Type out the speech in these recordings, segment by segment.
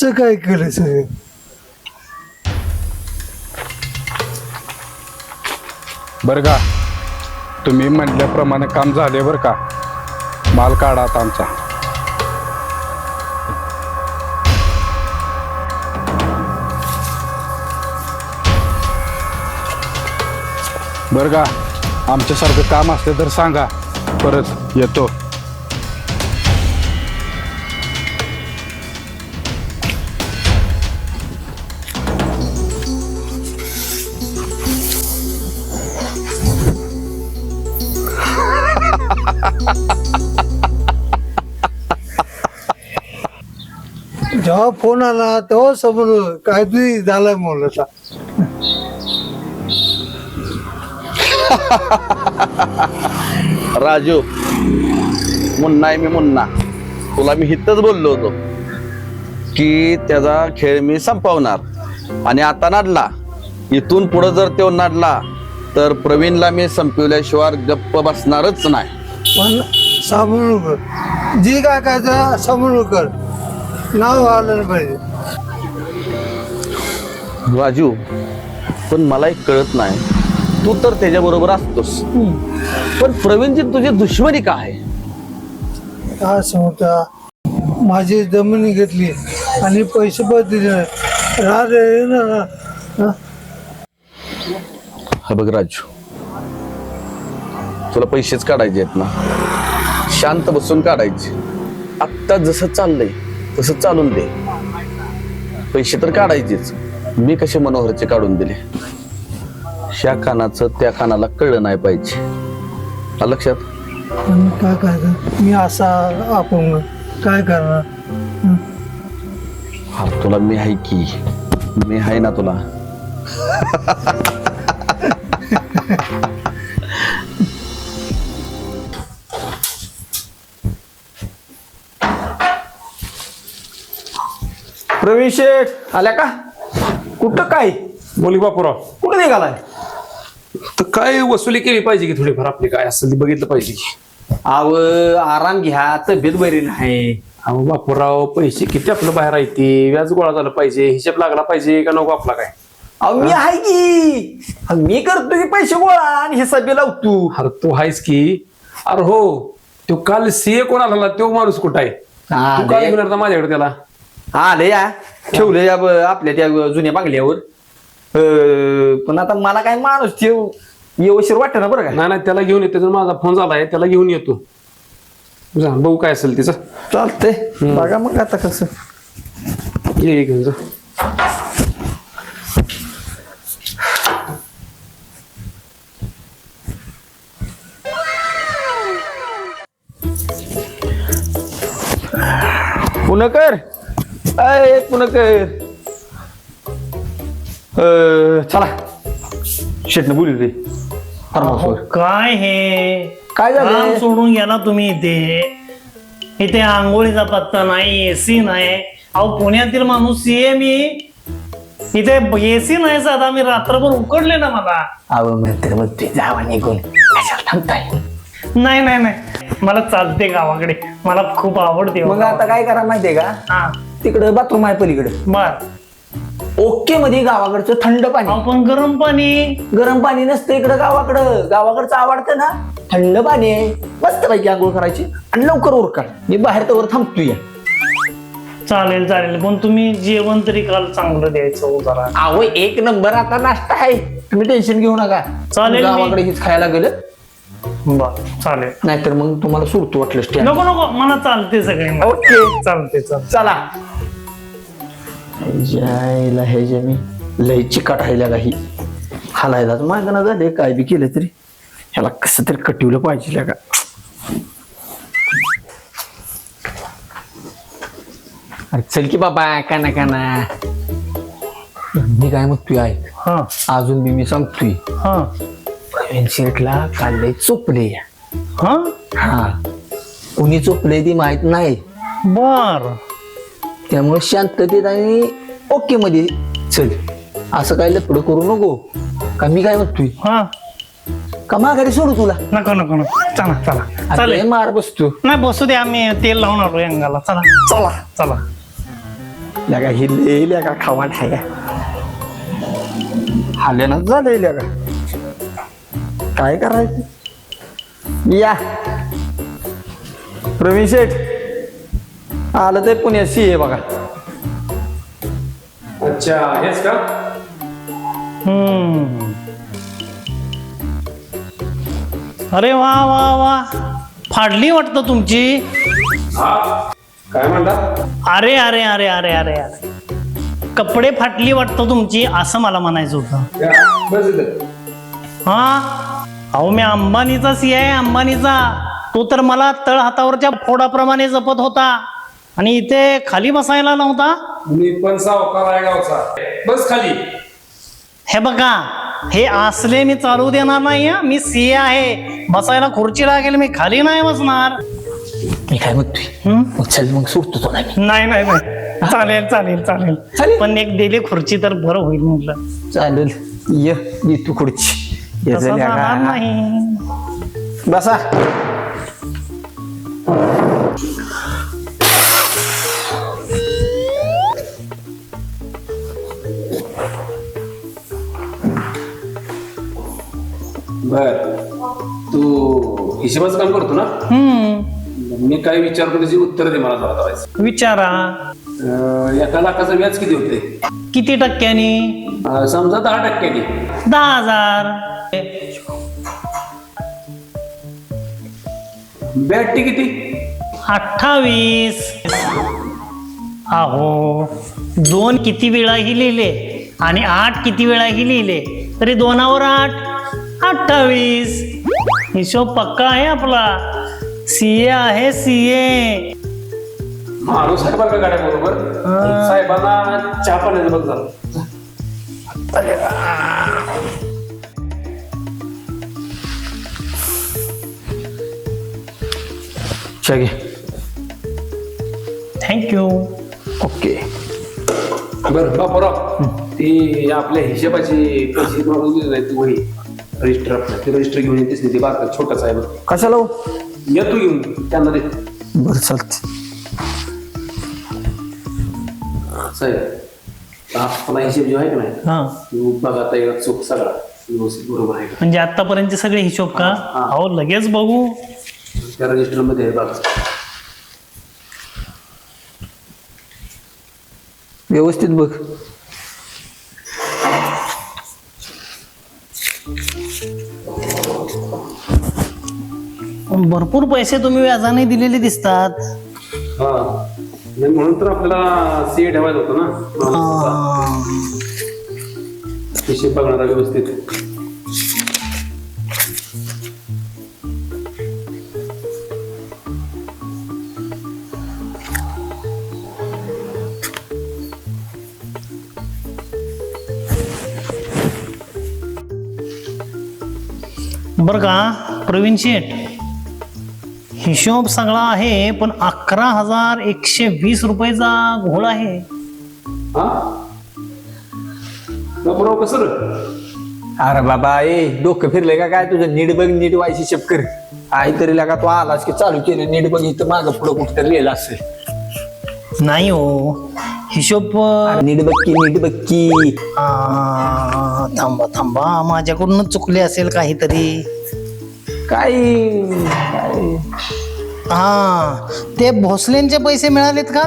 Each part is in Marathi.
असं काय केलं सर बरं का तुम्ही म्हटल्याप्रमाणे काम झाले बरं का? माल काढा आता आमचा. बरं का आमच्यासारखं काम असलं तर सांगा. परत येतो. जेव्हा फोन आला तेव्हा समजलं काहीतरी झालंय मुलाचा राजू मुन्ना आहे मी मुन्ना. तुला मी हितच बोललो होतो की त्याचा खेळ मी संपवणार. आणि आता नाडला इथून पुढे जर तो नाडला तर प्रवीणला मी संपवल्याशिवाय गप्प बसणारच नाही. पण सांभाळून कर जे काय काय सांभाळून कर नाव आलं पाहिजे. राजू पण मला एक कळत नाही. तू तर त्याच्याबरोबर असतोस. पण प्रवीणची तुझी दुश्मनी काय काय सांगता माझी जमिनी घेतली आणि पैसे पण दिले नाही. राह रे ना ना. हं? हा बघ राजू तुला पैसेच काढायचे आहेत ना. शांत बसून काढायचे. आत्ता जसं चाललंय तसं चालून दे. पैसे तर काढायचेच. मी कसे मनोहरचे काढून दिले? ह्या कानाचं त्या कानाला कळलं नाही पाहिजे. लक्षात? पण काय करायचं मी असा आपण काय करणार? हं? हा तुला मी आहे की? मी आहे ना तुला? प्रवीण शेठ आल्या का? कुठं काय? बोली बापूराव. कुठं निघालाय? तर काय वसुली केली पाहिजे की थोडीफार आपली काय असेल ते बघितलं पाहिजे की. आव आराम घ्या तब्येत बरी नाही. अहो बापूराव पैसे किती आपलं बाहेर आहे ते? व्याज गोळा झालं पाहिजे हिशेब लागला पाहिजे का नको आपला काय? अहो मी आहे की. अहो, मी करतो की पैसे गोळा आणि हे सभे लावतो. अरे तू आहेस की. अरे हो. तो काल सीए कोण आला तो माणूस कुठं आहे? हा, तू काय लय- घेऊन आला माझ्याकडे त्याला? आले या ठेवले या ब- आपल्या त्या जुन्या बांगल्यावर. अं, पण आता मला काय माणूस ठेव व्यवस्थित वाटत ना बरं का? नाही नाही त्याला घेऊन येतो माझा फोन झालाय त्याला घेऊन येतो. जा बघू काय असेल तिचं. चालतंय. बघा मग आता कसं. ये घेऊन जा. पुणकर! अय पुणकर अं, चला शेटने काय हे काय झालं? काम सोडून गेला तुम्ही इथे इथे आंघोळीचा पत्ता नाही एसी नाही अहो पुण्यातील माणूस सीए मी इथे एसी नाही साधा मी रात्रभर उकडले ना मला अहो म्हणते मग ते जावा निघून थांबताय नाही नाही नाही मला चालते गावाकडे मला खूप आवडते मग आता काय करा माहितीये का हा तिकडं बाथरूम आहे पलीकडे. बर. ओके मध्ये गावाकडचं थंड पाणी. आपण गरम पाणी. गरम पाणी नसतं इकडं गावाकडं. गावाकडचं आवडतं ना. थंड पाणी आहे. मस्त पैकी आंघोळ करायची आणि लवकर उरका. मी बाहेर तर थांबतो या चालेल चालेल. पण तुम्ही जेवण तरी काल चांगलं द्यायचं हो जरा. अहो एक नंबर आता नाश्ता आहे. तुम्ही टेन्शन घेऊ नका. चालेल मी- गावाकडे हेच खायला गेलं बर चालेल. नाहीतर मग तुम्हाला सुरतो वाटलं स्टँड नको नको मला चालते सगळे. ओके. चालते चला. जायला हे जे मी लय चिकाट राहिल्या काही हालायलाच मागं ना झाले काय बी केलं तरी. ह्याला कसं तरी कटिवलं पाहिजे का अरे चल की बाबा का ना का ना. मी काय म्हणतोय ऐक. हा. अजून बी मी सांगतोय. हा. काल लय चोपले. हा? हा. कुणी चोपले ती माहीत नाही. बर. त्यामुळे शांततेत आणि ओके मध्ये चल. असं काय लपड करू नको. का मी काय म्हणतोय? हा. का माघारी सोडू तुला? नको नको नको. चला चला. अरे चालेल मार बसतो. नाही बसू दे आम्ही तेल लावून आलो अंगाला. चला. चला. चला. लगा हिले लगा खावा ठाया हाले ना झाले लगा काय करायचं? या. प्रवीण शेठ आलं ते पुण्याशी आहे बघा. अच्छा हेच का? हम्म. अरे वा वा वा. फाडली वाटतं तुमची. हा काय म्हणता अरे अरे अरे अरे अरे अरे. कपडे फाटली वाटतं तुमची असं मला म्हणायचं होतं. या, बस इथं. हा? अहो मी अंबानीचा सी आहे अंबानीचा. तो तर मला तळ हातावरच्या फोडाप्रमाणे जपत होता. आणि इथे खाली बसायला नव्हता? मी पण सावकार आहे गावचा. बस खाली. हे बघा हे असले मी चालू देणार नाही हं. मी सी आहे. बसायला खुर्ची लागेल मी खाली नाही बसणार. मी काय म्हणतोय? हं? मग चल मग सोडतो मी. नाही नाही नाही. चालेल चालेल चालेल. चालेल. पण एक दिली खुर्ची तर बरं होईल म्हटलं. चालेल. ये ये तू खुर्ची. तसं जाणार का? नाही. बसा. बर. तू हिशोबाचं काम करतो ना? हम्म. मी काय विचारतो त्याची उत्तर दे मला जरा. विचारा. अं, एका लाखाचं व्याज किती होते किती टक्क्यांनी? अं, समजा दहा टक्क्याने. दहा हजार. बॅटी किती? अठ्ठावीस. अहो दोन किती वेळाही लिहिले आणि आठ किती वेळाही लिहिले? तरी दोनावर आठ. अठ्ठावीस. हिशोब पक्का आहे आपला. सीए आहे सीए. माणूस आहे बरं का गाड्या बरोबर साहेबांना चहा पाण्याचं बघ झालं चगे थँक्यू ओके. बरं बापराव ती आपल्या हिशोबाची पैसे तुम्हाला दिली नाही ती वही. रजिस्टर आपलं. ते रजिस्टर घेऊन येतेस ती बारका छोटासा आहे बघ. कशाला हो? येतो घेऊन त्यांना दे. बरं चालते साहेब आपला हिशेब जो आहे का नाही हा. तो बघा आता एक चूक सगळा. व्यवस्थित बरोबर आहे का? म्हणजे आतापर्यंतचे सगळे हिशोब का? हा. अहो लगेच बघू. त्या रजिस्टरमध्ये आहे बघा व्यवस्थित बघ भरपूर पैसे तुम्ही व्याजाने दिलेले दिसतात. हा. नाही म्हणून तर आपल्याला सीए ठेवायचा होतो ना. हिशेब बघणारा व्यवस्थित. बरं का प्रवीण शेठ? हिशोब सगळा आहे पण अकरा हजार एकशे वीस रुपयाचा घोळ आहे. हा? कसं? अरे बाबा ए डोकं फिरलंय का काय तुझं? नीट बघ नीट व्हायची शेप कर आई तरी लागा तू आलास की चालू केलं नीट बघ इथं मागं पुढं कुठं तरी लिहिलं असेल. नाही हो हिशोब अरे नीट बघ की नीट बघ की. आ, थांबा थांबा माझ्याकडून चुकले असेल काहीतरी. काय? काय हा ते भोसलेंचे पैसे मिळालेत का?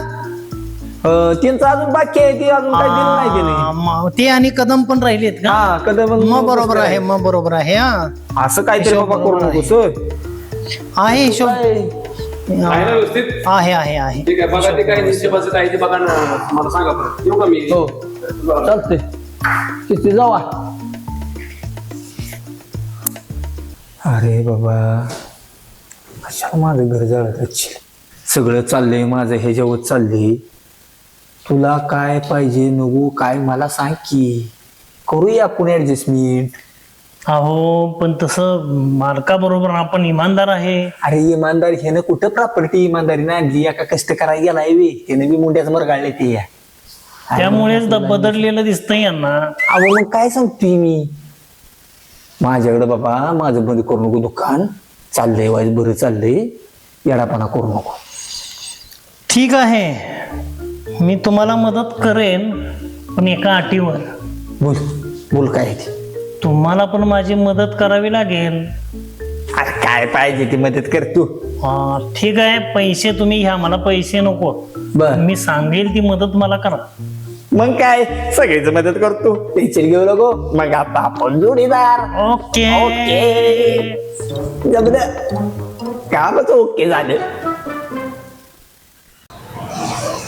अं, त्यांचं अजून बाकी आहे ते अजून काय दिलं नाही त्याने. म- ते आणि कदम पण राहिलेत का? हा कदम मग बरोबर आहे मग बरोबर आहे हा. असं काहीतरी बाबा करू नको सर आहे. हिशोब. आहे ना व्यवस्थित? आहे आहे आहे. ठीक आहे बघा ते काय हिशोबाचं काय ते बघा ना. मला सांगा परत. येऊ का मी? हो. चालते किती जावा. अरे बाबा कशाला माझं घर जळत सगळं चाललंय माझं ह्याच्यावर चाललंय. तुला काय पाहिजे नको काय मला सांग की. करूया आपण ऍडजस्टमेंट अहो पण तसं मालका बरोबर आपण इमानदार आहे. अरे इमानदारी ह्यानं कुठं प्रॉपर्टी इमानदारीने आणली? एका कष्ट करायला गेलाय वे त्याने बी मुंड्याच मरगाळले ते. या त्यामुळेच द- बदललेलं दिसतंय यांना. अहो मग काय सांगतोय मी? माझ्याकडे बाबा माझं बंद करू नको दुकान. चाललंय वाईज बरं चाललंय. येडापणा करू नको. ठीक आहे. मी तुम्हाला मदत करेन पण एका अटीवर. बोल बोल काय आहे ते? तुम्हाला पण माझी मदत करावी लागेल. अरे काय पाहिजे ती मदत कर तू. हा, ठीक आहे. पैसे तुम्ही घ्या मला पैसे नको. बर. मी सांगेल ती मदत मला करा. मग काय? सगळीच मदत करतो. टेन्शन घेऊ नको. मग आता आपण जोडीदार. ओके. ओके. जमलं कामच ओके झालं.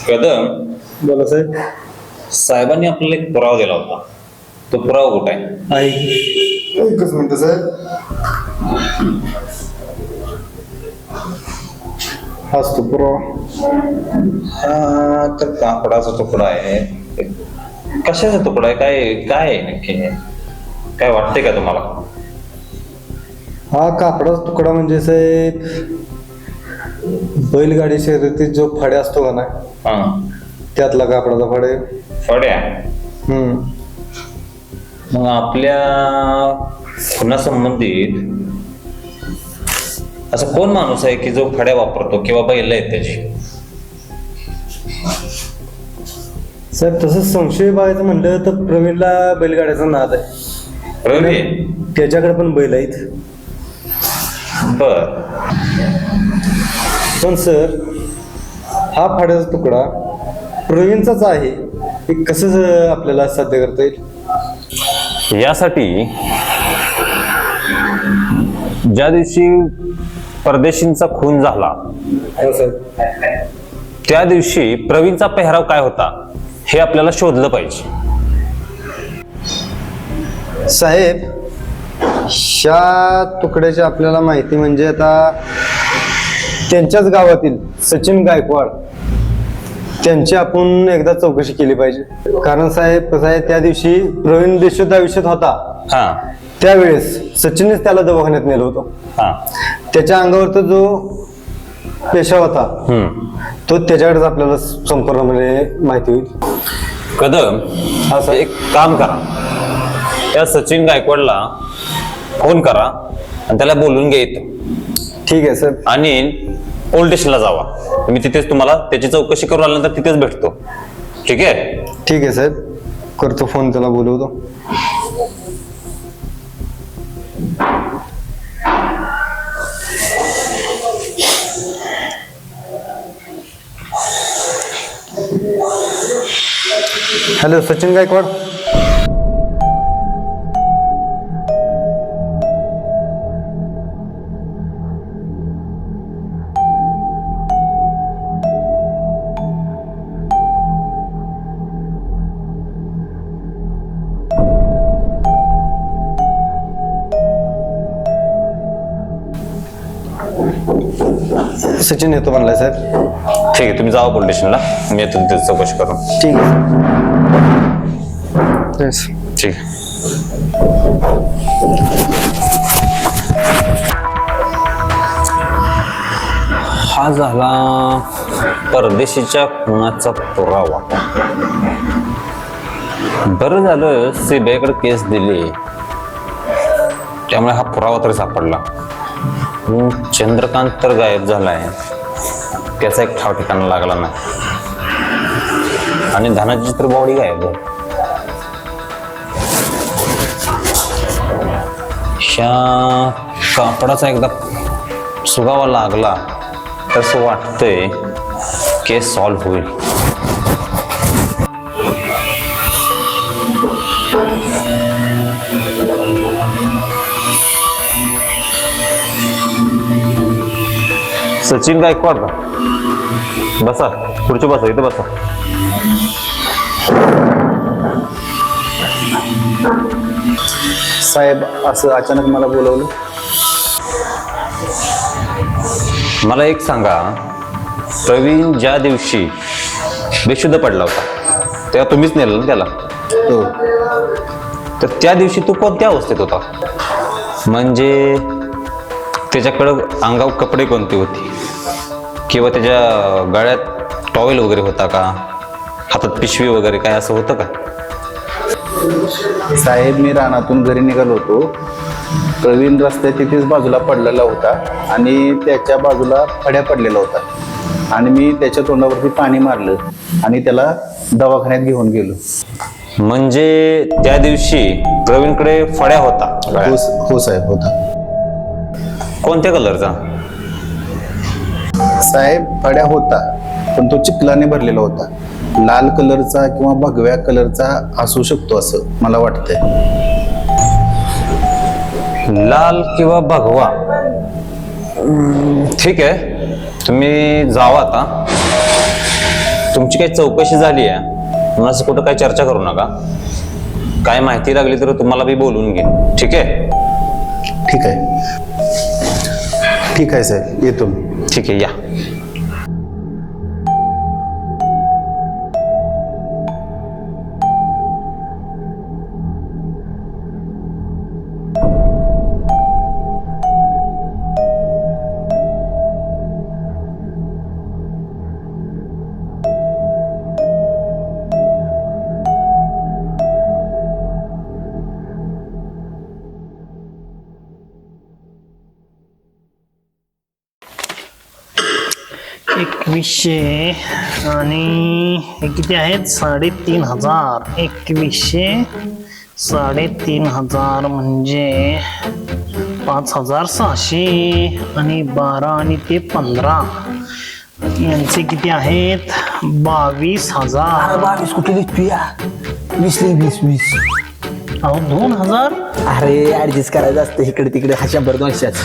कदम. बोला साहेब साहेबांनी आपल्याला एक पुरावा दिला होता. तो पुरावा कुठे आहे? एकच मिनिट साहेब हाच तो पुरावा. हा तर कापडाचा तुकडा आहे. कशाचा तुकडा आहे? काय काय आहे नक्की काय वाटतंय का तुम्हाला? हा कापडाचा तुकडा म्हणजे साहेब बैलगाडी शर्यतीत जो फड्या असतो का ना हा. त्यातला कापडाचा फडे. फड्या? हम्म. मग आपल्या खुनासंबंधित असं कोण माणूस आहे की जो फड्या वापरतो किंवा बैल आहेत त्याची? साहेब तसं संशय बघायचं म्हणलं तर प्रवीणला बैलगाड्याचा नाद आहे. रवी त्याच्याकडे पण बैल आहेत. बर. पण सर हा फाड्याचा तुकडा प्रवीणचाच आहे. हे कसं आपल्याला साध्य करता येईल? यासाठी ज्या दिवशी परदेशींचा खून झाला हो साहेब त्या दिवशी प्रवीणचा पेहराव काय होता? हे आपल्याला शोधलं पाहिजे. साहेब ह्या तुकड्याची आपल्याला माहिती म्हणजे आता त्यांच्याच गावातील सचिन गायकवाड त्यांची आपण एकदा चौकशी केली पाहिजे. कारण साहेब कसं आहे त्या दिवशी प्रवीण देशोत आयुष्यात होता. हा. त्यावेळेस सचिननेच त्याला दवाखान्यात नेलं होतं. हा. त्याच्या अंगावरचा जो पेशा होता. तो त्याच्याकडेच आपल्याला संपूर्णपणे माहिती होईल. कदम सर. एक काम करा. त्या सचिन गायकवाडला फोन करा आणि त्याला बोलून इथं. ठीक आहे सर. आणि पोलीस स्टेशनला जावा. मी तिथेच तुम्हाला त्याची चौकशी करून आल्यानंतर तिथेच भेटतो. ठीक आहे? ठीक आहे साहेब करतो फोन त्याला बोलवतो. हॅलो सचिन गायकवाड. सचिन येतो म्हणलाय साहेब. ठीक आहे तुम्ही जावा पोलीस स्टेशनला. मी येतो तिथे चौकशी करून. ठीक आहे. Yes. ठीक हा झाला परदेशीच्या खुनाचा पुरावा. बरं झालं सीबीआयकडे केस दिली. त्यामुळे हा पुरावा तरी सापडला. चंद्रकांत तर गायब झालाय. त्याचा एक ठाव ठिकाणा लागला नाही. आणि धनाची तर बॉडी गायब झाली. ह्या कापडाचा एकदा सुगावा लागला तर असं वाटतंय केस सॉल्व्ह होईल. सचिन गायकवाड का? बसा, पुढची बसा, इथे बसा. साहेब असं अचानक मला बोलवलं. मला एक सांगा. प्रवीण ज्या दिवशी बेशुद्ध पडला होता तेव्हा तुम्हीच नेलं ना त्याला? हो. तर त्या दिवशी तू कोणत्या अवस्थेत होता? म्हणजे त्याच्याकडं अंगावर कपडे कोणते होते? किंवा त्याच्या गळ्यात टॉवेल वगैरे होता का? हातात पिशवी वगैरे काय असं होतं का? साहेब मी रानातून घरी निघालो होतो. प्रवीण रस्त्यात तिथेच बाजूला पडलेला होता आणि त्याच्या बाजूला फड्या पडलेला होता आणि मी त्याच्या तोंडावरती पाणी मारलं आणि त्याला दवाखान्यात घेऊन गेलो. म्हणजे त्या दिवशी प्रवीणकडे फड्या होता. हो. हो साहेब होता. कोणत्या कलरचा? साहेब फड्या होता पण तो चिखलाने भरलेला होता. लाल कलरचा किंवा भगव्या कलरचा असू शकतो असं मला वाटतंय. लाल किंवा भगवा? ठीक आहे. तुम्ही जावा आता. तुमची काही चौकशी झाली आहे. म्हणून असं कुठं काही चर्चा करू नका. काय माहिती लागली तर तुम्हाला मी बोलून घेईन. ठीक आहे? ठीक आहे. ठीक आहे साहेब. येतो मी. ठीक आहे या. एकवीसशे आणि हे किती आहेत? साडेतीन हजार. एकवीसशे साडेतीन हजार म्हणजे पाच हजार सहाशे आणि बारा आणि ते पंधरा. यांचे किती आहेत? बावीस हजार. बावीस कुठे दिसतोय वीस वीस वीस. अहो दोन हजार? अरे ऍडजस्ट करायचं असतं इकडे तिकडे. हा शंभर दोनशेच.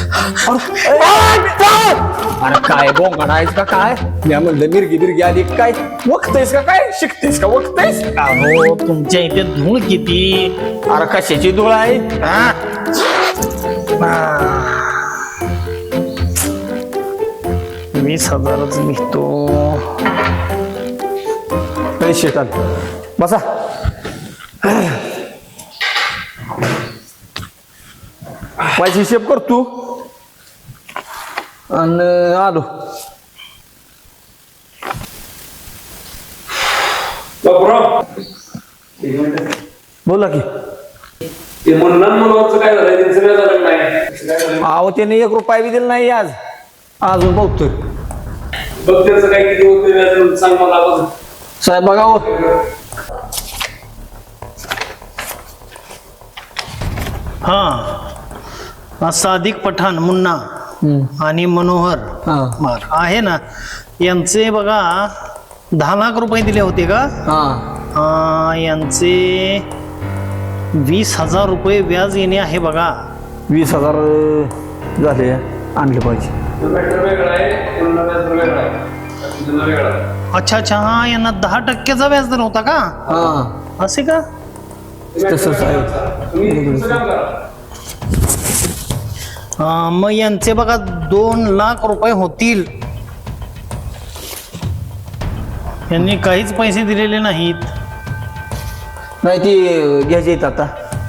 अरे काय बोंगाडायच का काय? मी म्हणलं मिरगी बिरगी आली काय? वखतेस का काय? शिकतेस का वखतेस अहो तुमच्या इथे धूळ किती? अरे कशाची धूळ आहे? हा? वीस हजारच निघतो. ए, शेतात बसा. माझी हिशेब कर तू. आणि आलो बोला की ते काय झालं त्यांचं काय झालं नाही अहो त्याने एक रुपया बी दिला नाही आज अजून बघतोय बघ त्याचं काय किती होतं व्याज सांग मला बघ साहेब बघा हो हा हा सादिक पठाण मुन्ना आणि मनोहर हा. बर आहे ना? यांचे बघा दहा लाख रुपये दिले होते का? हा. आ, यांचे वीस हजार रुपये व्याज येणे आहे बघा. वीस हजार अं, झाले आणले पाहिजे. अच्छा अच्छा हा यांना दहा टक्क्याचा व्याज दर होता का? हा. असे का? तसंच आहे. मग यांचे बघा दोन लाख रुपये होतील. यांनी काहीच पैसे दिलेले नाहीत. नाही ती घ्यायची आहेत आता.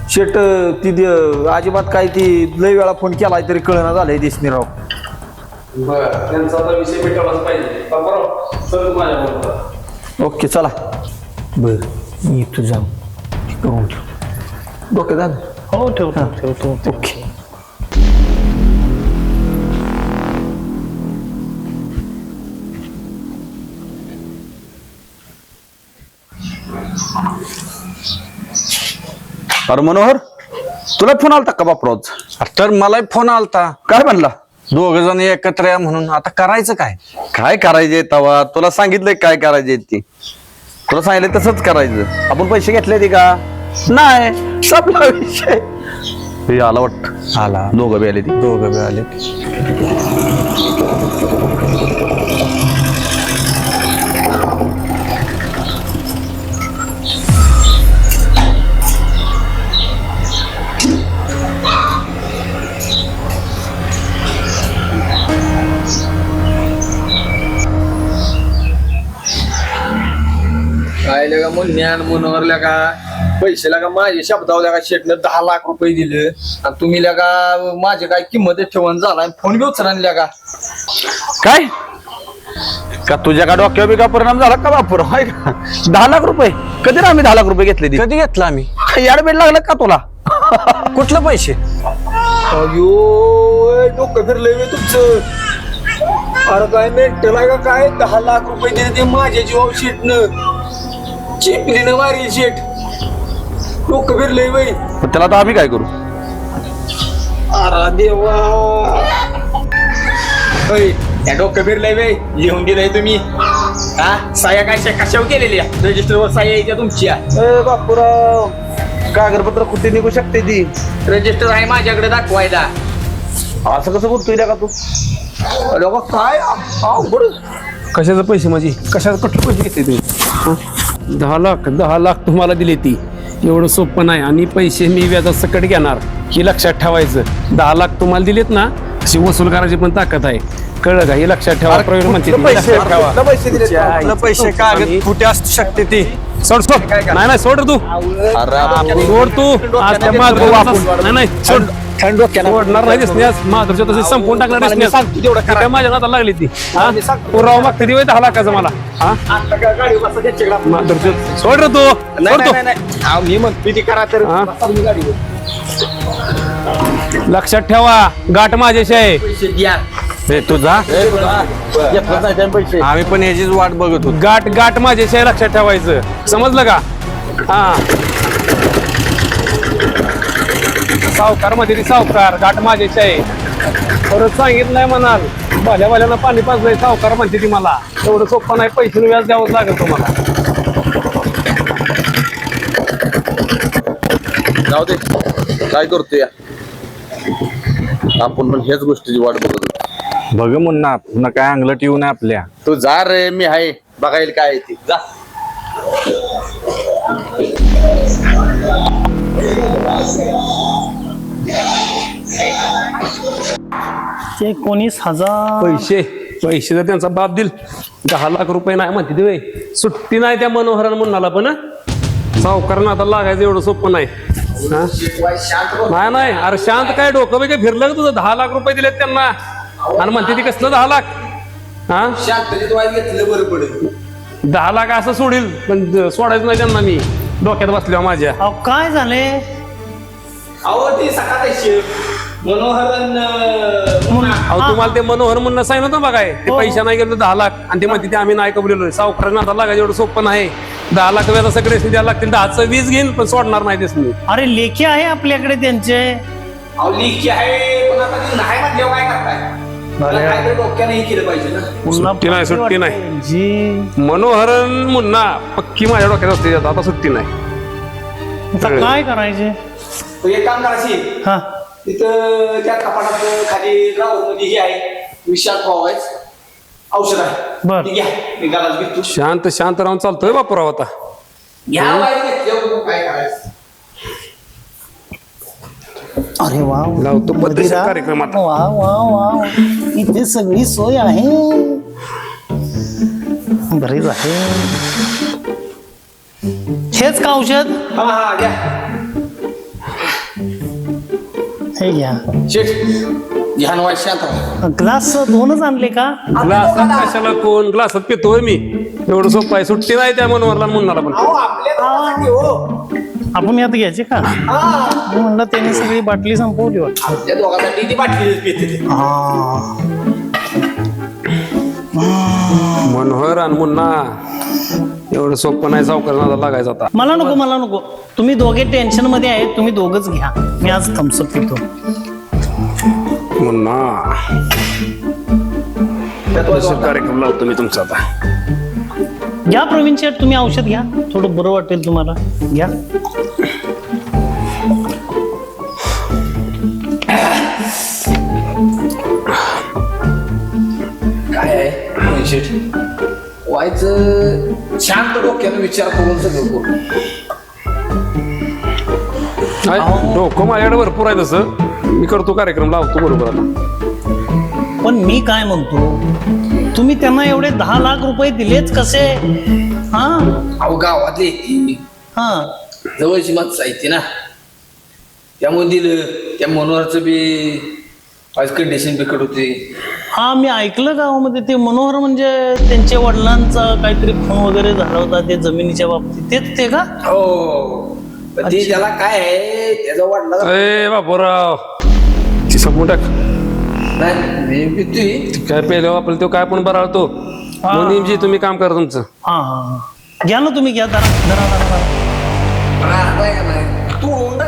शेट ती दे- अजिबात काय ती लय वेळा फोन केलाय तरी कळना झालंय देशनीराव. बरं त्यांचा आता विषय मिटवलाच पाहिजे. बापराव सर तू माझ्या बरोबर. ओके चला. बर मी तू जाऊ करून ठेव डोके झालं हो. ठेवतो ठेवतो. ओके. अरे मनोहर तुला फोन आलता का बापराज? तर मलाही फोन आलता. काय म्हणला? दोघ जण एकत्र या म्हणून. आता करायचं काय? काय करायचे तवा? तुला सांगितलंय काय करायचे ती. तुला सांगितलं तसंच करायचं. आपण पैसे घेतले ते का? नाही संपला विषय. हे आला वाटत. आला. दोघं बी आले ती. दोघं बी आले. लगा मग ज्ञान मनोहरल्या का? पैसे लगा माझे शब्दावल्या का शेटनं दहा लाख रुपये दिले? आणि तुम्ही लगा माझे काय किंमत ठेवून झाला फोन बी उचला का? काय? का तुझ्या का डोक्यावर बी का परिणाम झाला का बापूर हाय का? दहा लाख रुपये. कधी ना आम्ही दहा लाख रुपये घेतले ती? कधी घेतला आम्ही? याड बेड लागलं का तुला? कुठलं पैसे? अयो डोकं फिरलंय बे तुमचं. अरे काय मेंटल आहे का? काय? दहा लाख रुपये दिले ते माझ्या जीवावर शेटनं. चिपलीनं मारी शेट डोकं फिरलंय बाई. मग त्याला आता आम्ही काय करू? अरे देवा. होय त्या डोकं फिरलंय बाई. लिहून दिलंय तुम्ही. हा? साया काय कशावर केलेल्या रजिस्टरवर साया येत्या तुमच्या बापूराव कागदपत्र कुठे निघू शकते ती? रजिस्टर आहे माझ्याकडे दाखवायला. असं कसं बोलतोय का तू? अरे बा, काय? अवघड. कशाचे पैसे माझी? कशाचे कुठले पैसे घेतले तुम्ही? दहा लाख दहा लाख तुम्हाला दिले ती. एवढं सोपं नाही. आणि पैसे मी व्याजात सकट घेणार. हे लक्षात ठेवायचं. दहा लाख तुम्हाला दिलेत ना अशी वसूल करायची पण ताकद आहे. कळलं का? हे लक्षात ठेवा. प्रवीण म्हणते ती. लक्षात ठेवा. आपलं पैसे कागद कुठे असू शकते ती? सोड सोड. नाही नाही सोड रे तू. अरे सोड तू. आज त्या माधुरच्या नाही नाही सोड. सोडणार नाही माधुरच्या तसे संपून टाकणार काय माझ्या नाता लागली ती? हा? पुरावा मागते ती दहा लाखाचा मला. हा? माधुरच्या सोड रे तू. सोड तू. मी म्हणतो करा तर हा? बसा तुम्ही गाडीवर. लक्षात ठेवा गाठ माझ्याशी आहे. पैसे द्या. हे तू जा. घेतलं नाही त्याने पैसे. आम्ही पण याचीच वाट बघत होतो. गाठ गाठ माझ्याशी आहे लक्षात ठेवायचं. समजलं का? हा. सावकारमध्ये ती सावकार गाठ माझ्याशी आहे परत सांगितलंय म्हणाल. भल्या भल्यानं पाणी पाजलंय सावकार म्हणते ती मला. एवढं सोपं नाही पैसे व्याज द्यावंच लागेल तुम्हाला. जाऊ दे. काय करतोय या? आपण पण ह्याच गोष्टीची वाट बघत होतो. बघ मुन्ना पुन्हा काय अंगलट येऊ नये आपल्या. तू जा रे मी आहे. बघायला काय आहे ती. जा. एकोणीस हजार. पैसे पैसे जर त्यांचा बाप दिल. दहा लाख रुपये नाही म्हणते ते व्हय. सुट्टी नाही त्या मनोहरान म्हणाला पण हं? सावकारांना आता लागायचं एवढं सोपं नाही. हा? नाही नाही. अरे शांत काय डोकं काय फिरलं का तुझं? दहा लाख रुपये दिलेत त्यांना. आणि म्हणते ती कसलं दहा लाख? हा? शांततेत वाईट घेतलं बरं पडेल दहा लाख असं सोडील पण सोडायचं नाही त्यांना मी. डोक्यात बसल्यावर माझ्या. अहो काय झाले अहो ते सकाळचे मनोहरन अहो तुम्हाला ते मनोहर म्हणणं सांगितलं होतं बघाय ते पैसे नाही गेलो दहा लाख. आणि ते म्हणते ते आम्ही नाही कबुलेलो सावकारांना आता लागायचं एवढं सोपं नाही. दहा लाख व्याजा सगळे द्यायला लागतील. दहाचं वीस घेईन पण सोडणार नाही तेच मी. अरे लेखी आहे आपल्याकडे त्यांचे? अहो लिखी आहे पण आता ती नाही म्हटल्यावर काय करताय? हे ना. सुट्टी नाही, सुट्टी नाही. वाटते. जी. मनोहरन मुन्ना पक्की माझ्या डोक्यात असते आता आता सुट्टी नाही. आता काय करायचे? तो एक काम करायची हा. तिथं त्या कपाटात खाली ड्रावर मध्ये हे आहे. विशाल पवायच औषध आहे. बर. ते घ्या. मी गालाच घेतो. शांत शांत राहून चालतोय बापूराव आता. घ्या बाहेर काय करायचं. अरे वा लावतो पद्धतशीर कार्यक्रम आता वा वा वा. इथे सगळी सोय आहे. बरेच आहे. हेच का औषध? हा हा घ्या. हे घ्या. शेठ शांत. ग्लास दोनच आणले का? ग्लासात कशाला कोण? ग्लासात पितोय मी. एवढं सोपं आहे. सुट्टी नाही त्या मनोहरला मुन्नाला पण. अहो, आपल्या दोघांसाठी हो. आपण यात घ्यायचे का? मी म्हणलं त्याने सगळी बाटली संपवली वाटतं त्या दोघांसाठी ती बाटली पिते. ते. मनोहर आणि मुन्ना. एवढं सोपं नाही सावकार नादा लागायचं आता. मला नको मला नको. तुम्ही दोघे टेन्शनमध्ये आहेत तुम्ही दोघच घ्या. मी आज थम्सअप पितो. मुन्ना. नशीब कार्यक्रम लावतो मी तुमचा आता. घ्या प्रवीण शेठ तुम्ही औषध घ्या. थोडं बरं वाटेल तुम्हाला. घ्या. काय आहे शेठ? व्हायचं शांत डोक्यानं विचार करून सगळं करू. काय डोकं माझ्याकडे भरपूर आहे तसं. मी करतो कार्यक्रम लावतो बरोबर आता. पण मी काय म्हणतो? तुम्ही त्यांना एवढे दहा लाख रुपये दिलेच कसे? हा? अहो गावातली ती हा. जवळची माणसं आहे ती ना. त्यामुळे दिलं त्या मनोहरचं बी आज कंडिशन बिकट होती. हा मी ऐकलं गावामध्ये ते मनोहर म्हणजे त्यांच्या वडिलांचा काहीतरी फोन वगैरे झाला होता ते जमिनीच्या बाबतीत. तेच ते का? हो पण ती त्याला काय आहे त्याचा वाटला ए बापूराव. ती संपून टाक. नाही मी पितोय काय पहिलं आपलं तो काय पण बराळतो. जी तुम्ही काम करा तुमचं. हा हा हा. घ्या ना तुम्ही घ्या हा, नाही, नाही. तू ओंडा